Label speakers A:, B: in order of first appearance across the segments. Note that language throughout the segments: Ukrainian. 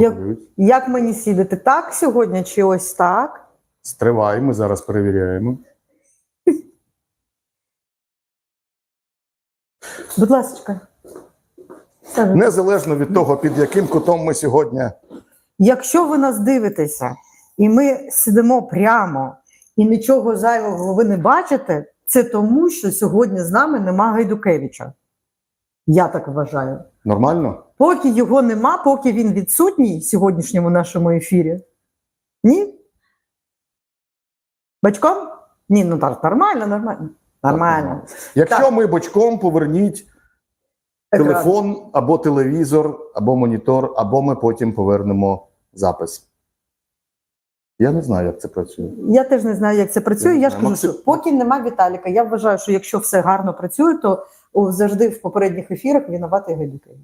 A: Як- Як мені сідати? Так сьогодні чи ось так?
B: Стривай, ми зараз перевіряємо.
A: Будь ласка.
B: Незалежно від того, під яким кутом ми сьогодні.
A: Якщо ви нас дивитеся, і ми сидимо прямо, і нічого зайвого ви не бачите, це тому, що сьогодні з нами нема Гайдукевича. Я так вважаю.
B: Нормально?
A: Поки його нема, поки він відсутній в сьогоднішньому нашому ефірі. Ні? Батьком? Ні, ну так, нормально, нормально. Нормально.
B: Якщо
A: Так.
B: ми бочком, поверніть
A: Екран.
B: телефон або телевізор, або монітор, або ми потім повернемо запис. Я не знаю, як це працює.
A: Я теж не знаю, як це працює.
B: Я
A: Я ж кажу,
B: Максим-
A: що поки нема Віталіка, я вважаю, що якщо все гарно працює, то завжди в попередніх ефірах винуватий Гайдукевич.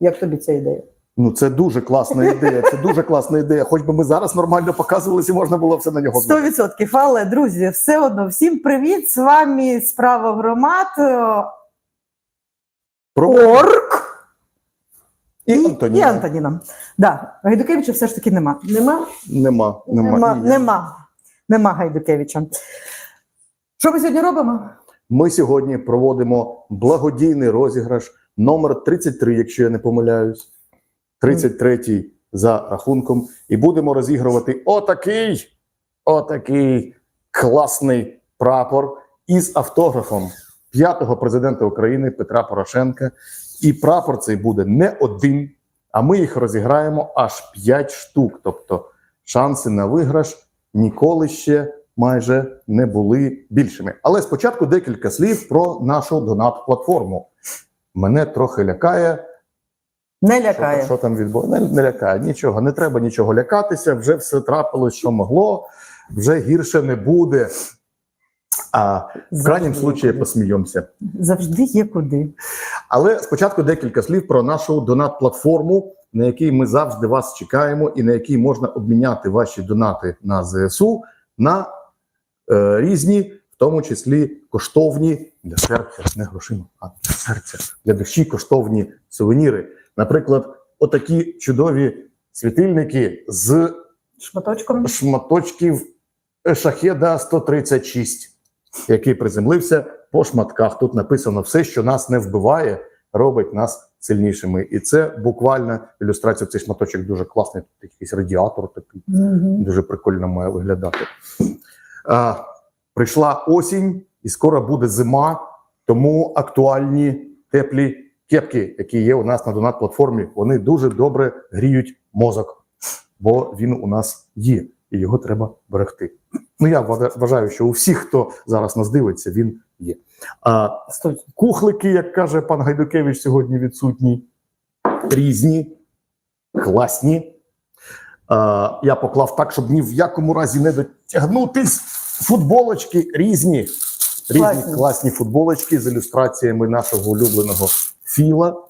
A: Як тобі ця ідея?
B: Ну, це дуже класна ідея. Це дуже класна ідея. Хоч би ми зараз нормально показувалися, можна було все на нього
A: Сто
B: знати.
A: відсотків. Але друзі, все одно всім привіт! З вами справа громад. е,
B: Про
A: Орк
B: і
A: і
B: Антоніна.
A: Антоніна. Да, Гайдукевича все ж таки нема. Нема?
B: Нема, нема.
A: Нема, нема. Нема Гайдукевича. Що ми сьогодні робимо?
B: Ми сьогодні проводимо благодійний розіграш номер 33, якщо я не помиляюсь. 33 за рахунком. І будемо розігрувати отакий, отакий класний прапор із автографом п'ятого президента України Петра Порошенка. І прапор цей буде не один, а ми їх розіграємо аж 5 штук. Тобто шанси на виграш ніколи ще майже не були більшими. Але спочатку декілька слів про нашу донат-платформу. Мене трохи лякає.
A: Не лякає.
B: що там відбувається? Не, не лякає. Нічого, не треба нічого лякатися. Вже все трапилось, що могло, вже гірше не буде. А в крайнім случаї посміємося.
A: Завжди є куди.
B: Але спочатку декілька слів про нашу донат-платформу, на якій ми завжди вас чекаємо, і на якій можна обміняти ваші донати на ЗСУ на е, різні, тому числі коштовні для серця, не грошима, а для серця, для душі коштовні сувеніри. Наприклад, отакі чудові світильники з
A: Шматочком.
B: шматочків шахеда 136, який приземлився по шматках. Тут написано все, що нас не вбиває, робить нас сильнішими. І це буквально ілюстрація. Цей шматочок дуже класний. Тут якийсь радіатор такий
A: Мгм.
B: дуже прикольно має виглядати. А, прийшла осінь, і скоро буде зима, тому актуальні теплі кепки, які є у нас на донат-платформі, вони дуже добре гріють мозок, бо він у нас є, і його треба берегти. Ну я вважаю- що у всіх, хто зараз нас дивиться, він є. А кухлики, як каже пан Гайдукевич, сьогодні відсутні, різні, класні. Е, я поклав так, щоб ні в якому разі не дотягнутись. Футболочки різні. Різні
A: Класні.
B: класні, футболочки з ілюстраціями нашого улюбленого філа,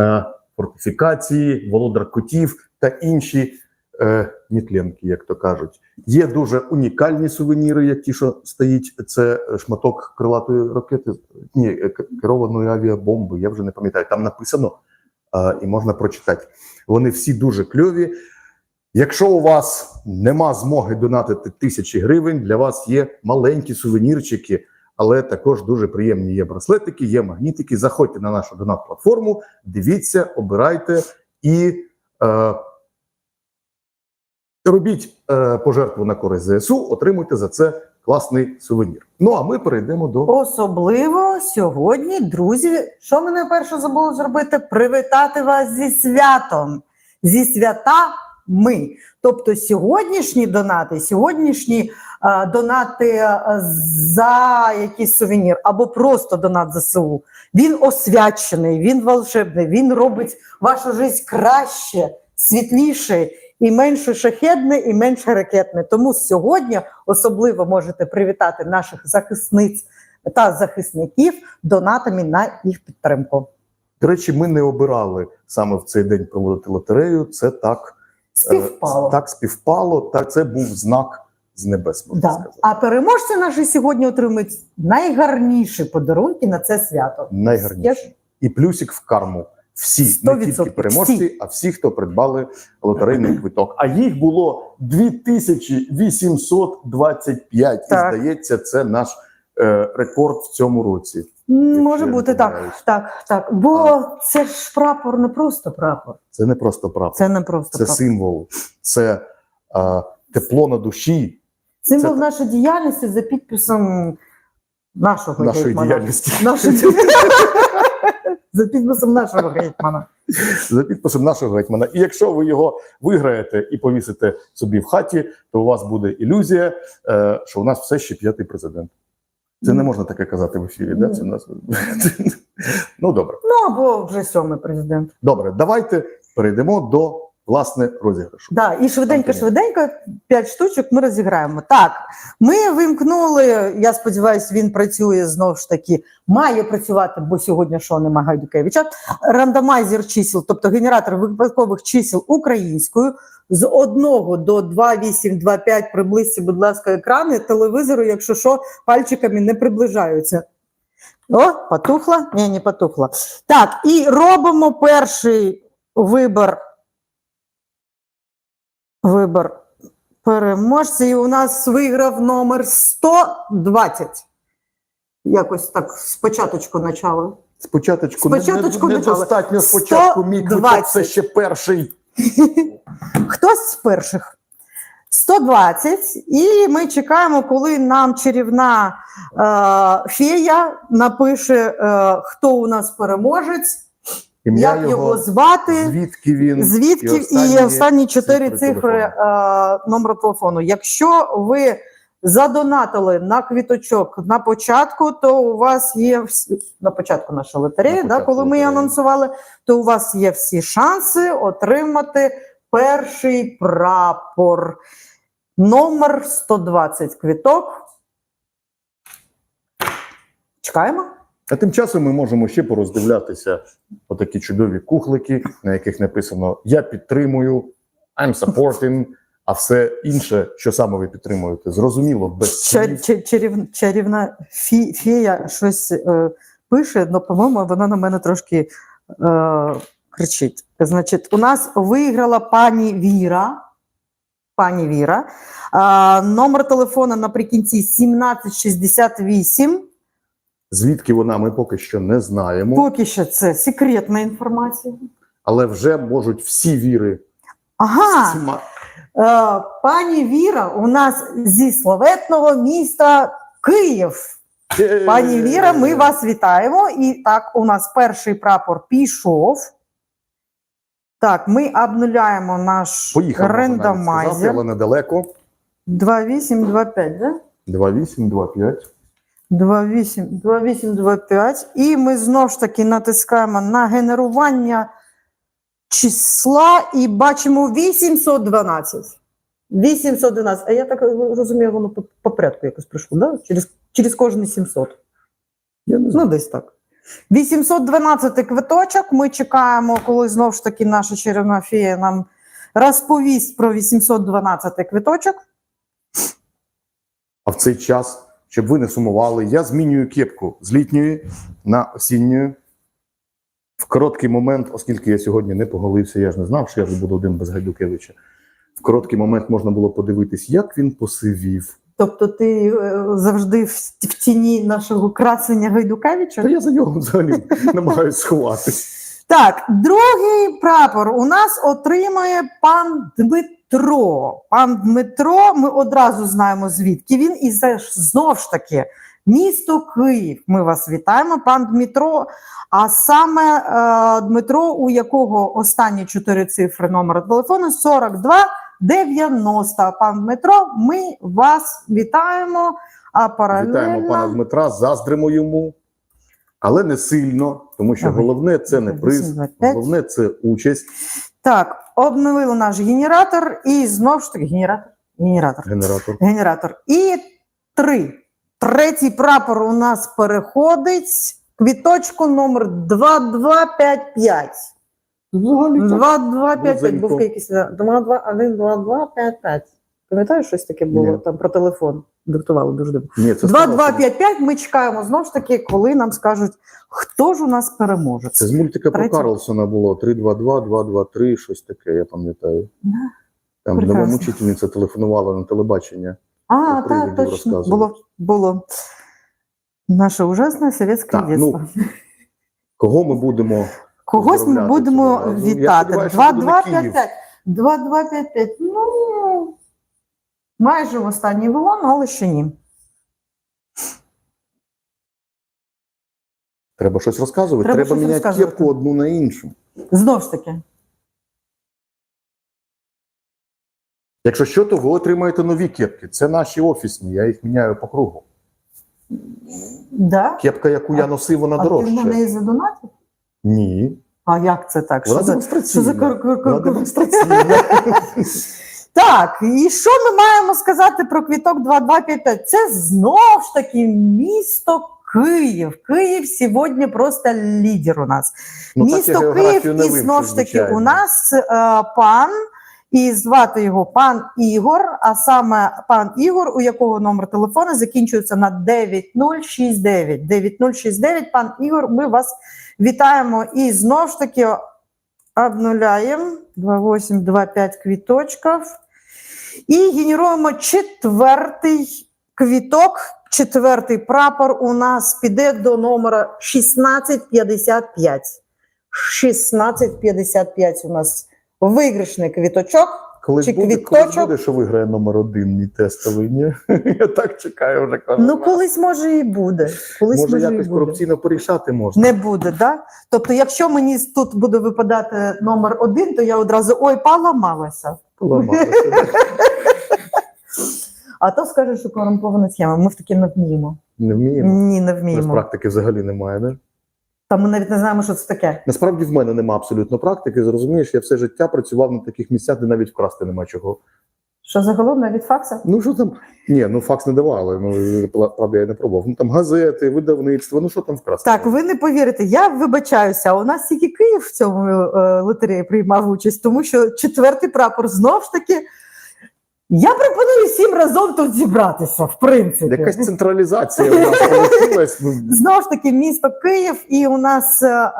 B: е, фортифікації, володар котів та інші е, нітленки, як то кажуть. Є дуже унікальні сувеніри, як ті, що стоїть. Це шматок крилатої ракети, ні, е, керованої авіабомби. Я вже не пам'ятаю. Там написано е, і можна прочитати. Вони всі дуже кльові. Якщо у вас нема змоги донатити тисячі гривень, для вас є маленькі сувенірчики, але також дуже приємні є браслетики, є магнітики. Заходьте на нашу донат-платформу, дивіться, обирайте і е, робіть е, пожертву на користь ЗСУ, отримуйте за це класний сувенір. Ну а ми перейдемо до
A: Особливо сьогодні, друзі, що ми найперше забули зробити? Привітати вас зі святом, зі святами. Тобто сьогоднішні донати, сьогоднішні е, донати за якийсь сувенір або просто донат ЗСУ, він освячений, він волшебний, він робить вашу життя краще, світліше і менше шахедне, і менше ракетне. Тому сьогодні особливо можете привітати наших захисниць та захисників донатами на їх підтримку.
B: до речі, ми не обирали саме в цей день проводити лотерею. Це так
A: Співпало.
B: Так співпало, так це був знак з небес. Можна
A: Да.
B: сказати.
A: А переможці наші сьогодні отримують найгарніші подарунки на це свято.
B: Найгарніше. І плюсик в карму Всі,
A: Сто
B: не тільки переможці,
A: Всі.
B: а всі, хто придбали лотерейний квиток. А їх було 2825.
A: Так.
B: І здається, це наш е, рекорд в цьому році.
A: Може бути так. Так, так. Бо це ж прапор не просто прапор.
B: Це не просто прапор,
A: Це не просто
B: це
A: прапор.
B: символ, це е, тепло на душі
A: Символ
B: це-
A: нашої діяльності за підписом нашого
B: нашої
A: гетьмана.
B: діяльності.
A: Нашої... за підписом нашого гетьмана.
B: за підписом нашого гетьмана. І якщо ви його виграєте і повісите собі в хаті, то у вас буде ілюзія, е, що у нас все ще п'ятий президент. Це не можна таке казати в ефірі. Да? Це у нас... ну добре.
A: Ну або вже сьомий президент.
B: Добре, давайте перейдемо до власне розіграшу.
A: Да, і швиденько, швиденько, п'ять штучок ми розіграємо. Так, ми вимкнули. Я сподіваюся, він працює знову ж таки. Має працювати, бо сьогодні що нема Гайдукевича. Рандомайзер чисел, тобто генератор випадкових чисел українською з 1 до 2825 приблизьте, будь ласка, екрани телевізору, якщо що, пальчиками не приближаються. О, потухла? Ні, не потухла. Так, і робимо перший вибір вибір переможця. І у нас виграв номер 120. Якось так спочатку начало.
B: Спочатку,
A: Спочатку
B: не,
A: не
B: недостатньо спочатку
A: 120.
B: це ще перший.
A: Хтось з перших. 120. І ми чекаємо, коли нам чарівна е, фея напише, е, хто у нас переможець,
B: Ім'я
A: як його, звати.
B: звідки він,
A: Звідки і
B: останні
A: чотири
B: цифри
A: е, номеру телефону. Якщо ви задонатили на квіточок на початку, то у вас є всі- на початку нашої лотереї,
B: На
A: да, коли ми її анонсували, то у вас є всі шанси отримати перший прапор. Номер 120 квіток. Чекаємо.
B: А тим часом ми можемо ще пороздивлятися отакі чудові кухлики, на яких написано Я підтримую, I'm supporting, а все інше, що саме ви підтримуєте, зрозуміло, без
A: Чар,
B: слів.
A: чарівна фі, фея щось е, пише, але, по-моєму, вона на мене трошки е, кричить. Значить, у нас виграла пані Віра. Пані Віра. Е, номер телефону наприкінці 1768.
B: Звідки вона, ми поки що не знаємо,
A: Поки що це секретна інформація.
B: але вже можуть всі віри.
A: Ага.
B: всіма-
A: Е, пані Віра у нас зі славетного міста Київ. Пані Віра, ми вас вітаємо. І так, у нас перший прапор пішов. Так, ми обнуляємо наш
B: можна навіть сказати,
A: рендомайзер.
B: але недалеко.
A: 2825, да?
B: 2,8, 2,5.
A: 28, 2825. І ми знову ж таки натискаємо на генерування числа і бачимо 812. 812. А я так розумію, воно по, по порядку якось прийшло, да? через, через кожні 700.
B: Я не
A: Ну, десь так. 812 квиточок. Ми чекаємо, коли знову ж таки наша чарівна фея нам розповість про 812 квиточок.
B: А в цей час, щоб ви не сумували, я змінюю кепку з літньої на осінню. В короткий момент, оскільки я сьогодні не поголився, я ж не знав, що я вже буду один без Гайдукевича. В короткий момент можна було подивитись, як він посивів.
A: Тобто ти е, завжди в, в тіні нашого красення Гайдукевича?
B: Та я за нього взагалі намагаюся сховатись.
A: Так, другий прапор у нас отримує пан Дмитро. Пан Дмитро, ми одразу знаємо звідки він, і це ж знов ж таки місто Київ. Ми вас вітаємо, пан Дмитро. А саме е, Дмитро, у якого останні чотири цифри номера телефону 42 90. Пан Дмитро, ми вас вітаємо. А паралельно...
B: Вітаємо пана Дмитра, заздримо йому, але не сильно, тому що головне це не приз, головне це участь.
A: Так, обновили наш генератор і знову ж таки генератор. Генератор.
B: Генератор.
A: Генератор. І три. Третій прапор у нас переходить. Квіточку номер 2255.
B: Взагалі так.
A: 2255 був якийсь. да. 22, 1, 2, 2, 5, 5. Пам'ятаєш щось таке було
B: Ні.
A: там про телефон? диктували дуже добре.
B: Ні, це
A: 2255 ми чекаємо знову ж таки, коли нам скажуть, хто ж у нас переможе.
B: Це з мультика про
A: Третє.
B: Карлсона було 3-2-2, 2-2-3, щось таке, я пам'ятаю. Там
A: прекрасно.
B: нова мучительниця телефонувала на телебачення.
A: А, так, точно. Було, було. Наше ужасне совєтське
B: Так, ну, Кого ми будемо?
A: Когось ми будемо
B: цього. Я
A: вітати.
B: сподіваюся, що буде не Київ.
A: 2255. 2255. Ну, майже в останній вагон, але ще ні.
B: Треба щось розказувати.
A: Треба щось
B: міняти
A: розказувати.
B: кепку одну на іншу.
A: Знову ж таки.
B: Якщо що, то ви отримаєте нові кепки. Це наші офісні, я їх міняю по кругу.
A: Да?
B: Кепка, яку я носив, вона
A: а ти на
B: дорожча.
A: задонатив?
B: Ні.
A: А як це так?
B: Вона
A: Що за, що за
B: Вона демонстраційна.
A: Так, і що ми маємо сказати про квіток 2255? Це знов ж таки місто Київ. Київ сьогодні просто лідер у нас.
B: Ну, так я
A: місто
B: географію
A: Київ,
B: не
A: і
B: вивчив,
A: знов ж таки
B: звичайно.
A: у нас е, пан, і звати його пан Ігор, а саме пан Ігор, у якого номер телефону закінчується на 9069. 9069, пан Ігор, ми вас вітаємо і знов ж таки обнуляємо 2825 квіточків і генеруємо четвертий квіток. Четвертий прапор у нас піде до номера 1655. 1655 у нас виграшний квіточок.
B: Колись
A: чи
B: буде, колись буде, що виграє номер один, мій тестовий, ні? Я так чекаю вже кожен
A: Ну, колись може і буде. Колись
B: Може,
A: може,
B: якось
A: і буде.
B: корупційно порішати можна.
A: Не буде, да? Тобто, якщо мені тут буде випадати номер один, то я одразу ой, поламалася.
B: Поламалося, да?
A: А то скаже, що корумпована схема. Ми в таке не вміємо.
B: Не вміємо.
A: Ні, не
B: У нас
A: вміємо.
B: практики взагалі немає, не?
A: Та ми навіть не знаємо, що це таке.
B: Насправді в мене немає абсолютно практики. Зрозумієш, я все життя працював на таких місцях, де навіть вкрасти нема чого.
A: Що загалом навіть факса?
B: Ну що там? Ні, ну факс не давали. Ну правда, я не пробував. Ну там газети, видавництво. Ну що там вкрасти?
A: Так, ви не повірите, я вибачаюся. У нас тільки Київ в цьому е, лотереї приймав участь, тому що четвертий прапор знов ж таки. Я пропоную всім разом тут зібратися, в принципі.
B: Якась централізація у нас получилась.
A: Знову ж таки, місто Київ, і у нас е, е,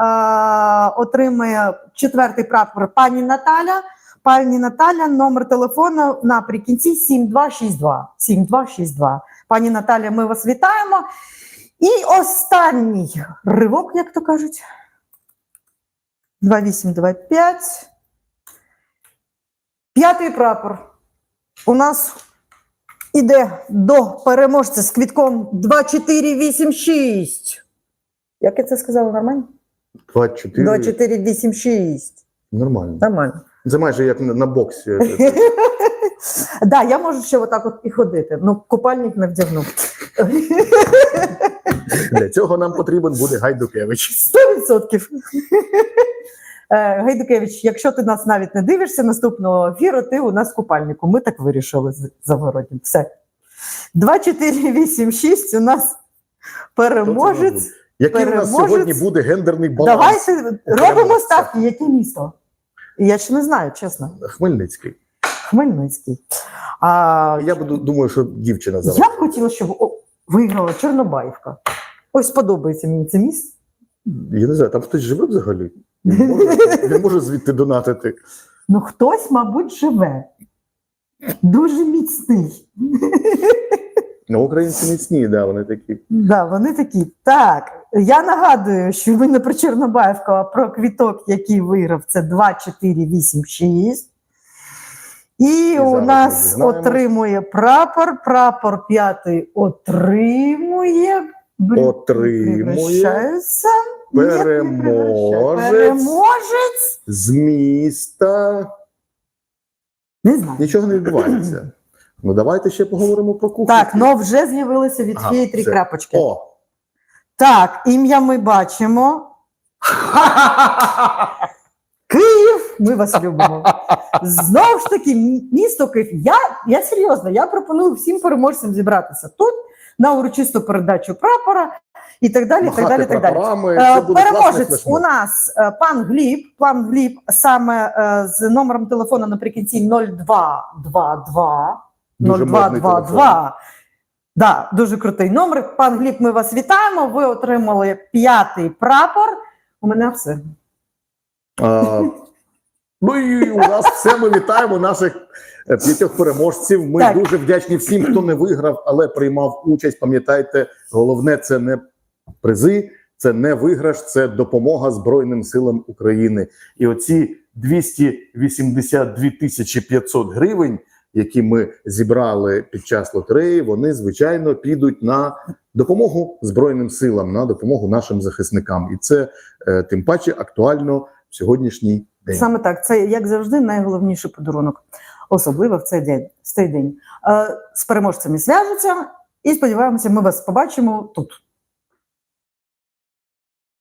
A: отримує четвертий прапор пані Наталя. Пані Наталя, номер телефону наприкінці 7262. 7262. Пані Наталя, ми вас вітаємо. І останній ривок, як то кажуть. 2825. П'ятий прапор. У нас іде до переможця з квітком 2486. Як я це сказала нормально?
B: 24.
A: 2486.
B: Нормально.
A: Нормально.
B: Це майже як на, боксі.
A: Да, я можу ще отак от і ходити. Ну, купальник не вдягну.
B: Для цього нам потрібен буде Гайдукевич.
A: Сто відсотків. Е, Гайдукевич, якщо ти нас навіть не дивишся наступного ефіру, ти у нас в купальнику. Ми так вирішили з Загороднім. Все. 2486 у нас переможець.
B: Який у нас сьогодні буде гендерний баланс?
A: Давайте робимо ставки. Яке місто? Я ще не знаю, чесно.
B: Хмельницький.
A: Хмельницький. А,
B: Я буду думаю, що дівчина
A: я б хотіла, щоб о, виграла Чорнобаївка. Ось подобається мені це місце.
B: Я не знаю, там хтось живе взагалі. Він може, він може звідти донатити.
A: Ну, хтось, мабуть, живе. Дуже міцний.
B: Ну, українці міцні, да, вони такі.
A: Да, вони такі. Так, я нагадую, що ми не про Чорнобаївку, а про квіток, який виграв, це 2486. І, у нас отримує прапор. Прапор п'ятий отримує.
B: Отримує.
A: Превращається.
B: Переможець.
A: Переможець.
B: З міста
A: Не знаю.
B: нічого не відбувається. Ну давайте ще поговоримо про кухню.
A: Так, ну вже з'явилися від феї три
B: все.
A: крапочки.
B: О,
A: Так, ім'я ми бачимо. Київ, ми вас любимо. Знову ж таки, місто Київ. Я, я серйозно, я пропоную всім переможцям зібратися тут на урочисту передачу прапора і так далі. і так далі, так далі. Е,
B: класний
A: Переможець у нас е, пан Гліб, пан Гліб саме е, з номером телефону наприкінці 0222.
B: Дуже модний
A: 0222. Да, дуже крутий номер. Пан Гліб, ми вас вітаємо. Ви отримали п'ятий прапор. У мене все.
B: А, ну і у нас все. Ми вітаємо наших п'ятьох переможців. Ми
A: Так.
B: дуже вдячні всім, хто не виграв, але приймав участь. Пам'ятайте, головне це не призи, це не виграш, це допомога Збройним силам України. І оці 282 тисячі 500 гривень, які ми зібрали під час лотереї, вони звичайно підуть на допомогу Збройним силам, на допомогу нашим захисникам. І це е, тим паче актуально в сьогоднішній день.
A: Саме так, це як завжди найголовніший подарунок, особливо в цей день. В цей день. Е, з переможцями зв'яжуться і сподіваємося, ми вас побачимо тут.